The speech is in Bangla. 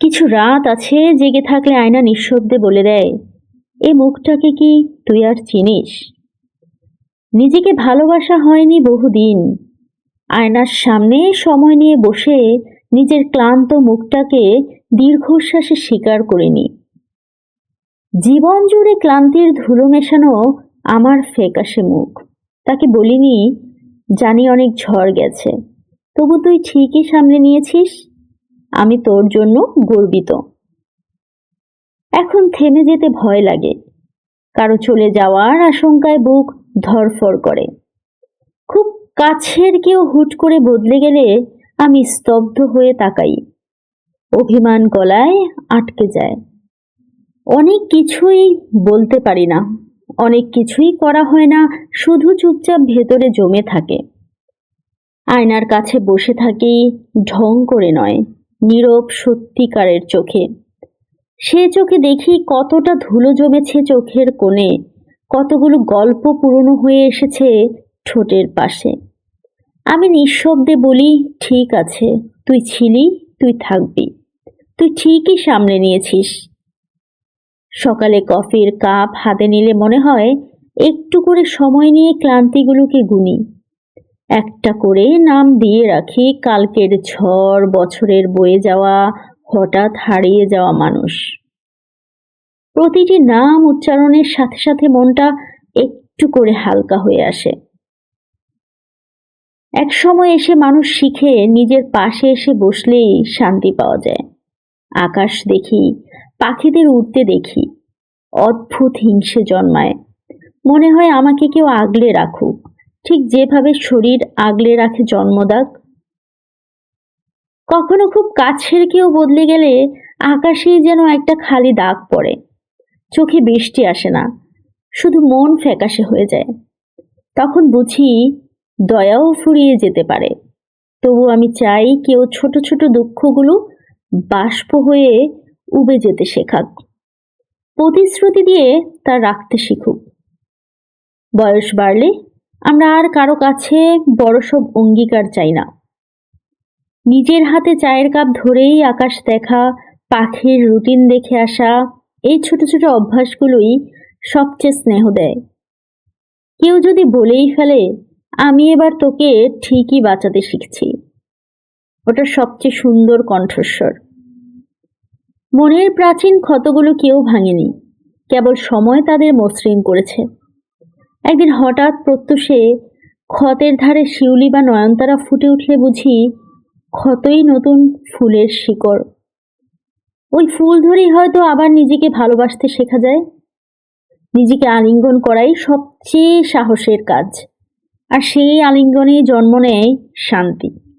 কিছু রাত আছে, জেগে থাকলে আয়না নিঃশব্দে বলে দেয়, এ মুখটাকে কি তুই আর চিনিস? নিজেকে ভালোবাসা হয়নি বহুদিন। আয়নার সামনে সময় নিয়ে বসে নিজের ক্লান্ত মুখটাকে দীর্ঘশ্বাসে স্বীকার করিনি। জীবন জুড়ে ক্লান্তির ধুলো মেশানো আমার ফেকাশে মুখ। তাকে বলিনি, জানি অনেক ঝড় গেছে, তবু তুই ঠিকই সামলে নিয়েছিস? আমি তোর জন্য গর্বিত। এখন থেমে যেতে ভয় লাগে। কারও চলে যাওয়ার আশঙ্কায় বুক ধরফর করে। খুব কাছের কেউ হুট করে বদলে গেলে আমি স্তব্ধ হয়ে তাকাই। অভিমান গলায় আটকে যায়। অনেক কিছুই বলতে পারি না। অনেক কিছুই করা হয় না, শুধু চুপচাপ ভেতরে জমে থাকে। আয়নার কাছে বসে থাকি ঢং করে নয়। নীরব সত্যিকারের চোখে। সে চোখে দেখি কতটা ধুলো জমেছে চোখের কোণে, কতগুলো গল্প পুরনো হয়ে এসেছে ঠোঁটের পাশে। আমি নিঃশব্দে বলি, ঠিক আছে, তুই ছিলি, তুই থাকবি। তুই ঠিকই সামলে নিয়েছিস। সকালে কফির কাপ হাতে নিলে মনে হয়, একটু করে সময় নিয়ে ক্লান্তিগুলোকে গুনি। একটা করে নাম দিয়ে রাখি, কালকের ঝড়, বছরের বয়ে যাওয়া, হঠাৎ হারিয়ে যাওয়া মানুষ। প্রতিটি নাম উচ্চারণের সাথে সাথে মনটা একটু করে হালকা হয়ে আসে। এক সময় এসে মানুষ শিখে নিজের পাশে এসে বসলেই শান্তি পাওয়া যায়। আকাশ দেখি, পাখিদের উড়তে দেখি, অদ্ভুত হিংসে জন্মায়। মনে হয় আমাকে কেউ আগলে রাখুক। ঠিক যেভাবে শরীর আগলে রাখে জন্মদাগ। কখনো খুব কাছের কেউ বদলে গেলে আকাশেই যেন একটা খালি দাগ পড়ে। চোখে বৃষ্টি আসে না, শুধু মন ফ্যাকাশে হয়ে যায়। তখন বুঝি দয়াও ফুরিয়ে যেতে পারে। তবু আমি চাই কেউ ছোট ছোট দুঃখগুলো বাষ্প হয়ে উবে যেতে শেখাক। প্রতিশ্রুতি দিয়ে তা রাখতে শিখুক। বয়স বাড়লে আমরা আর কারও কাছে বড় সব অঙ্গীকার চাই না। নিজের হাতে চায়ের কাপ ধরেই আকাশ দেখা, পাখির রুটিন দেখে আসা, এই ছোট ছোট অভ্যাসগুলোই সবচেয়ে স্নেহ দেয়। কেউ যদি বলেই ফেলে, আমি এবার তোকে ঠিকই বাঁচাতে শিখছি। ওটা সবচেয়ে সুন্দর কণ্ঠস্বর। মনের প্রাচীন ক্ষতগুলো কেউ ভাঙেনি, কেবল সময় তাদের মসৃণ করেছে। একদিন হঠাৎ প্রত্যুষে ক্ষতের ধারে শিউলি বা নয়নতারা ফুটে উঠলে বুঝি ক্ষতই নতুন ফুলের শিকড়। ওই ফুল ধরেই হয়তো আবার নিজেকে ভালোবাসতে শেখা যায়। নিজেকে আলিঙ্গন করাই সবচেয়ে সাহসের কাজ। আর সেই আলিঙ্গনেই জন্ম নেয় শান্তি।